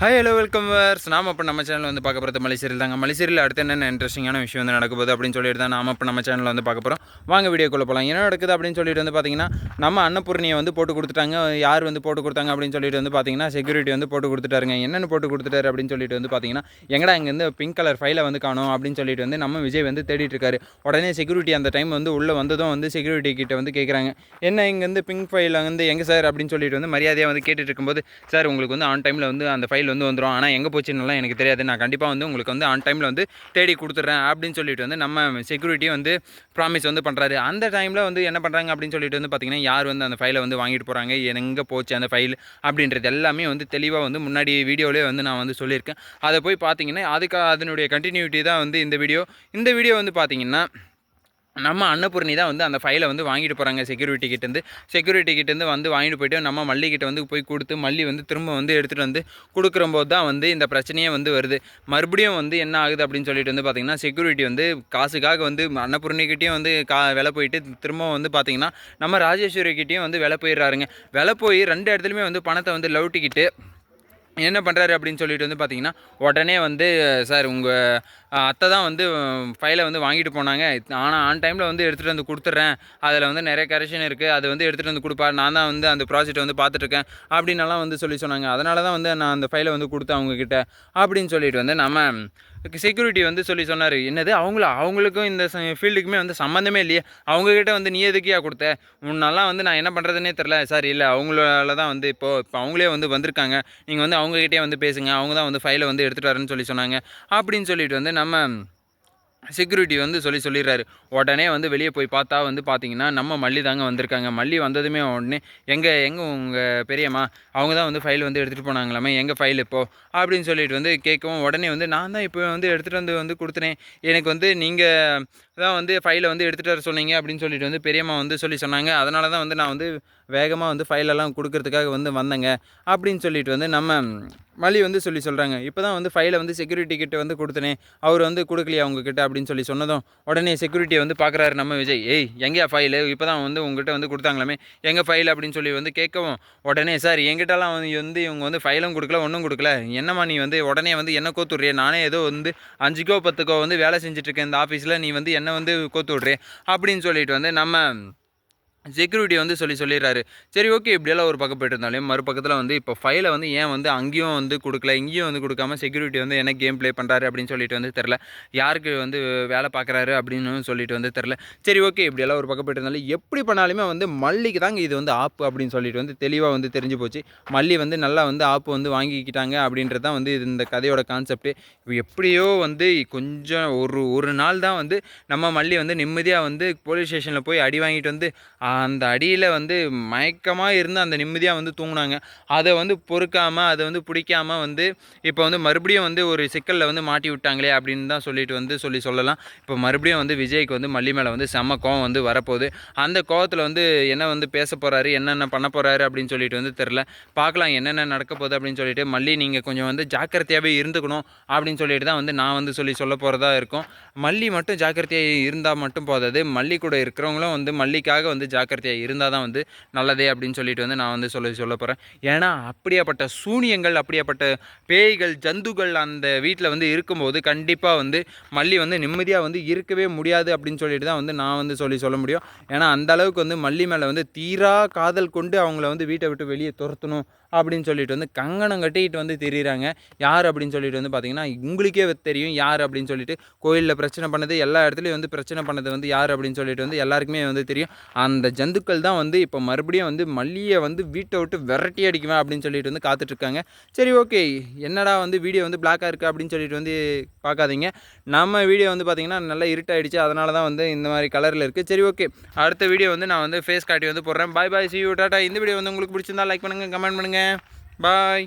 Hi hello welcome verse நாம இப்போ நம்ம சேனல் வந்து பார்க்க போகிறது மலைசீரியல் தாங்க. மலைசீரியல் அடுத்து என்னென்ன இன்ட்ரெஸ்டிங்கான விஷயம் வந்து நடக்க போகுது அப்படின்னு சொல்லிட்டு தான் நாம் இப்போ நம்ம சேனலில் வந்து பார்க்க போகிறோம் வாங்க வீடியோக்குள்ள போகலாம் என்ன நடக்குது அப்படின்னு சொல்லிட்டு வந்து பார்த்தீங்கன்னா நம்ம அன்னபூர்ணியை வந்து போட்டு கொடுத்துட்டாங்க. யார் வந்து போட்டு கொடுத்தாங்க அப்படின்னு சொல்லிட்டு வந்து பார்த்தீங்கன்னா செக்யூரிட்டி வந்து போட்டு கொடுத்துட்டாருங்க. என்னென்ன போட்டு கொடுத்துட்டாரு அப்படின்னு சொல்லிட்டு வந்து பார்த்தீங்கன்னா எங்கடா இங்கேருந்து பிங்க் கலர் ஃபைலை வந்து காணும் அப்படின்னு சொல்லிட்டு வந்து நம்ம விஜய் வந்து தேடிட்டு இருக்காரு. உடனே செக்யூரிட்டி அந்த டைம் வந்து உள்ளே வந்ததும் வந்து செக்யூரிட்டி கிட்ட வந்து கேட்குறாங்க என்ன இங்கேருந்து பிங்க் ஃபைலை வந்து எங்கே சார் அப்படின்னு சொல்லிட்டு வந்து மரியாதையாக வந்து கேட்டுட்டு இருக்கும்போது சார் உங்களுக்கு வந்து ஆன் டைமில் வந்து அந்த ஃபைல் வந்து வந்துடும் ஆனால் எங்கே போச்சுன்னுலாம் எனக்கு தெரியாது. நான் கண்டிப்பாக வந்து உங்களுக்கு வந்து ஆன் டைமில் வந்து தேடி கொடுத்துட்றேன் அப்படின்னு சொல்லிட்டு வந்து நம்ம செக்யூரிட்டி வந்து ப்ராமிஸ் வந்து பண்ணுறாரு அந்த டைமில் வந்து என்ன பண்ணுறாங்க அப்படின்னு சொல்லிட்டு வந்து பார்த்தீங்கன்னா யார் வந்து அந்த ஃபைலை வந்து வாங்கிட்டு போகிறாங்க எங்கே போச்சு அந்த ஃபைல் அப்படின்றது எல்லாமே வந்து தெளிவாக வந்து முன்னாடி வீடியோவிலே வந்து நான் வந்து சொல்லியிருக்கேன். அதை போய் பார்த்தீங்கன்னா அதுக்கு அதனுடைய கண்டினியூட்டி தான் வந்து இந்த வீடியோ இந்த வீடியோ வந்து பார்த்தீங்கன்னா நம்ம அன்னபூர்ணி தான் வந்து அந்த ஃபைலை வந்து வாங்கிட்டு போகிறாங்க செக்யூரிட்டி கிட்டேருந்து செக்யூரிட்டி கிட்டேருந்து வந்து வாங்கிட்டு போயிட்டு நம்ம மல்லிகிட்ட வந்து போய் கொடுத்து மல்லி வந்து திரும்ப வந்து எடுத்துகிட்டு வந்து கொடுக்குறம்போது தான் வந்து இந்த பிரச்சனையே வந்து வருது. மறுபடியும் வந்து என்ன ஆகுது அப்படின்னு சொல்லிட்டு வந்து பார்த்திங்கன்னா செக்யூரிட்டி வந்து காசுக்காக வந்து அன்னபூர்ணிக்கிட்டேயும் வந்து கா விலை போயிட்டு திரும்ப வந்து பார்த்திங்கன்னா நம்ம ராஜேஸ்வரி கிட்டேயும் வந்து விலை போயிடுறாருங்க. விலை போய் ரெண்டு இடத்துலையுமே வந்து பணத்தை வந்து லவுட்டிக்கிட்டு என்ன பண்ணுறாரு அப்படின்னு சொல்லிட்டு வந்து பார்த்தீங்கன்னா உடனே வந்து சார் உங்கள் அத்தை தான் வந்து ஃபைலை வந்து வாங்கிட்டு போனாங்க. ஆனால் ஆன் டைமில் வந்து எடுத்துகிட்டு வந்து கொடுத்துட்றேன் அதில் வந்து நிறைய கரெக்ஷன் இருக்குது அது வந்து எடுத்துகிட்டு வந்து கொடுப்பார். நான் தான் வந்து அந்த ப்ராஜெக்ட் வந்து பார்த்துட்ருக்கேன் அப்படின்னலாம் வந்து சொல்லி சொன்னாங்க. அதனால தான் வந்து நான் அந்த ஃபைலை வந்து கொடுத்தேன் அவங்கக்கிட்ட அப்படின்னு சொல்லிட்டு வந்து நம்ம செக்யூரிட்டி வந்து சொல்லி சொன்னார். என்னது? அவங்கள? அவங்களுக்கும் இந்த ஃபீல்டுக்குமே வந்து சம்மந்தமே இல்லையே. அவங்கக்கிட்ட வந்து நீ எதுக்கியா கொடுத்த? உன்னெல்லாம் வந்து நான் என்ன பண்ணுறதுனே தெரில சார் இல்லை அவங்களால தான் வந்து இப்போது இப்போ அவங்களே வந்து வந்திருக்காங்க. நீங்கள் வந்து அவங்கக்கிட்டே வந்து பேசுங்க. அவங்க தான் வந்து ஃபைலை வந்து எடுத்துகிட்டு வரேன்னு சொல்லி சொன்னாங்க. அப்படின்னு சொல்லிட்டு வந்து நம்ம செக்யூரிட்டி வந்து சொல்லி சொல்லிடுறாரு. உடனே வந்து வெளியே போய் பார்த்தா வந்து பார்த்தீங்கன்னா நம்ம மல்லி தாங்க வந்திருக்காங்க. மல்லி வந்ததுமே உடனே எங்கே எங்கே உங்கள் பெரியம்மா? அவங்க தான் வந்து ஃபைல் வந்து எடுத்துகிட்டு போனாங்களாமே? எங்கள் ஃபைல் இப்போது அப்படின்னு சொல்லிட்டு வந்து கேட்கவும் உடனே வந்து நான் தான் இப்போ வந்து எடுத்துகிட்டு வந்து வந்து கொடுத்தனேன் எனக்கு வந்து நீங்கள் தான் வந்து ஃபைலை வந்து எடுத்துகிட்டு வர சொன்னீங்க அப்படின்னு சொல்லிட்டு வந்து பெரியம்மா வந்து சொல்லி சொன்னாங்க. அதனால தான் வந்து நான் வந்து வேகமாக வந்து ஃபைலெல்லாம் கொடுக்கறதுக்காக வந்து வந்தேங்க. அப்படின்னு சொல்லிட்டு வந்து நம்ம மலி வந்து சொல்லி சொல்கிறாங்க இப்போ தான் வந்து ஃபைலை வந்து செக்யூரிட்டி கிட்ட வந்து கொடுத்தனே. அவர் வந்து கொடுக்கலையா உங்ககிட்ட அப்படின்னு சொல்லி சொன்னதும் உடனே செக்யூரிட்டியை வந்து பார்க்குறாரு நம்ம விஜய். ஏய் எங்கேயா ஃபைலு இப்போ தான் வந்து உங்ககிட்ட வந்து கொடுத்தாங்களாமே. எங்கள் ஃபைல் அப்படின்னு சொல்லி வந்து கேட்கவும் உடனே சார் எங்கிட்டலாம் வந்து வந்து இவங்க வந்து ஃபைலும் கொடுக்கல ஒன்றும் கொடுக்கல. என்னம்மா நீ வந்து உடனே வந்து என்ன கோத்துடுறிய நானே ஏதோ வந்து அஞ்சுக்கோ பத்துக்கோ வந்து வேலை செஞ்சுட்ருக்கேன் இந்த ஆஃபீஸில் நீ வந்து என்ன வந்து கோத்து விட்றே? அப்படின்னு சொல்லிட்டு வந்து நம்ம செக்யூரிட்டி வந்து சொல்லி சொல்லிடுறாரு. சரி ஓகே இப்படியெல்லாம் ஒரு பக்கம் போயிட்டு இருந்தாலும் மறுபக்கத்தில் வந்து இப்போ ஃபைலை வந்து ஏன் வந்து அங்கேயும் வந்து கொடுக்கல இங்கேயும் வந்து கொடுக்காம செக்யூரிட்டி வந்து என்ன கேம் ப்ளே பண்ணுறாரு அப்படின்னு சொல்லிட்டு வந்து தெரில யாருக்கு வந்து வேலை பார்க்குறாரு அப்படின்னு சொல்லிட்டு வந்து தெரில சரி ஓகே இப்படியெல்லாம் ஒரு பக்கம் போயிட்டு இருந்தாலும் எப்படி பண்ணாலுமே வந்து மல்லிக்கு தாங்க இது வந்து ஆப்பு அப்படின்னு சொல்லிட்டு வந்து தெளிவாக வந்து தெரிஞ்சு போச்சு. மல்லி வந்து நல்லா வந்து ஆப்பு வந்து வாங்கிக்கிட்டாங்க அப்படின்றது தான் வந்து இது இந்த கதையோட கான்செப்ட்டு எப்படியோ வந்து கொஞ்சம் ஒரு ஒரு நாள் தான் வந்து நம்ம மல்லி வந்து நிம்மதியாக வந்து போலீஸ் ஸ்டேஷனில் போய் அடி வாங்கிட்டு வந்து அந்த அடியில் வந்து மயக்கமாக இருந்து அந்த நிம்மதியாக வந்து தூங்கினாங்க. அதை வந்து பொறுக்காமல் அதை வந்து பிடிக்காமல் வந்து இப்போ வந்து மறுபடியும் வந்து ஒரு சிக்கலில் வந்து மாட்டி விட்டாங்களே அப்படின்னு தான் சொல்லிட்டு வந்து சொல்லி சொல்லலாம். இப்போ மறுபடியும் வந்து விஜய்க்கு வந்து மல்லி மேலே வந்து செம்ம கோவம் வந்து வரப்போகுது. அந்த கோவத்தில் வந்து என்ன வந்து பேச போகிறாரு என்னென்ன பண்ண போகிறாரு அப்படின்னு சொல்லிட்டு வந்து தெரில பார்க்கலாம் என்னென்ன நடக்க போகுது அப்படின்னு சொல்லிட்டு மல்லி நீங்கள் கொஞ்சம் வந்து ஜாக்கிரதையாகவே இருந்துக்கணும் அப்படின்னு சொல்லிட்டு தான் வந்து நான் வந்து சொல்லி சொல்ல போகிறதா இருக்கும். மல்லி மட்டும் ஜாக்கிரதையாக இருந்தால் மட்டும் போதாது. மல்லி கூட இருக்கிறவங்களும் வந்து மல்லிக்காக வந்து ஜாக்கிர ஜாக்கிரதையாக இருந்தால் தான் வந்து நல்லதே அப்படின்னு சொல்லிட்டு வந்து நான் வந்து சொல்ல சொல்ல போகிறேன் ஏன்னா அப்படியாப்பட்ட சூனியங்கள் அப்படியாப்பட்ட பேய்கள் ஜந்துகள் அந்த வீட்டில் வந்து இருக்கும்போது கண்டிப்பாக வந்து மல்லி வந்து நிம்மதியாக வந்து இருக்கவே முடியாது அப்படின்னு சொல்லிட்டு தான் வந்து நான் வந்து சொல்லி சொல்ல முடியும். ஏன்னா அந்த அளவுக்கு வந்து மல்லி மேலே வந்து தீரா காதல் கொண்டு அவங்கள வந்து வீட்டை விட்டு வெளியே துரத்தணும் அப்படின்னு சொல்லிட்டு வந்து கங்கணம் கட்டிக்கிட்டு வந்து தெரியுறாங்க. யார் அப்படின்னு சொல்லிட்டு வந்து பார்த்தீங்கன்னா உங்களுக்கே தெரியும் யார் அப்படின்னு சொல்லிட்டு. கோயிலில் பிரச்சனை பண்ணது எல்லா இடத்துலையும் வந்து பிரச்சனை பண்ணது வந்து யார் அப்படின்னு சொல்லிட்டு வந்து எல்லாருக்குமே வந்து தெரியும். அந்த ஜந்துக்கள் தான் வந்து இப்போ மறுபடியும் வந்து மல்லியை வந்து வீட்டை விட்டு விரட்டி அடிக்குவேன் அப்படின்னு சொல்லிட்டு வந்து காத்துட்ருக்காங்க. சரி ஓகே. என்னடா வந்து வீடியோ வந்து பிளாக்காக இருக்குது அப்படின்னு சொல்லிட்டு வந்து பார்க்காதீங்க. நம்ம வீடியோ வந்து பார்த்திங்கன்னா நல்லா இருட்டாயிடுச்சு. அதனால தான் வந்து இந்த மாதிரி கலரில் இருக்குது சரி ஓகே. அடுத்த வீடியோ வந்து நான் வந்து ஃபேஸ் காட்டி வந்து போடுறேன். Bye bye see you tata இந்த வீடியோ வந்து உங்களுக்கு பிடிச்சிருந்தா லைக் பண்ணுங்கள் கமெண்ட் பண்ணுங்கள் பாய்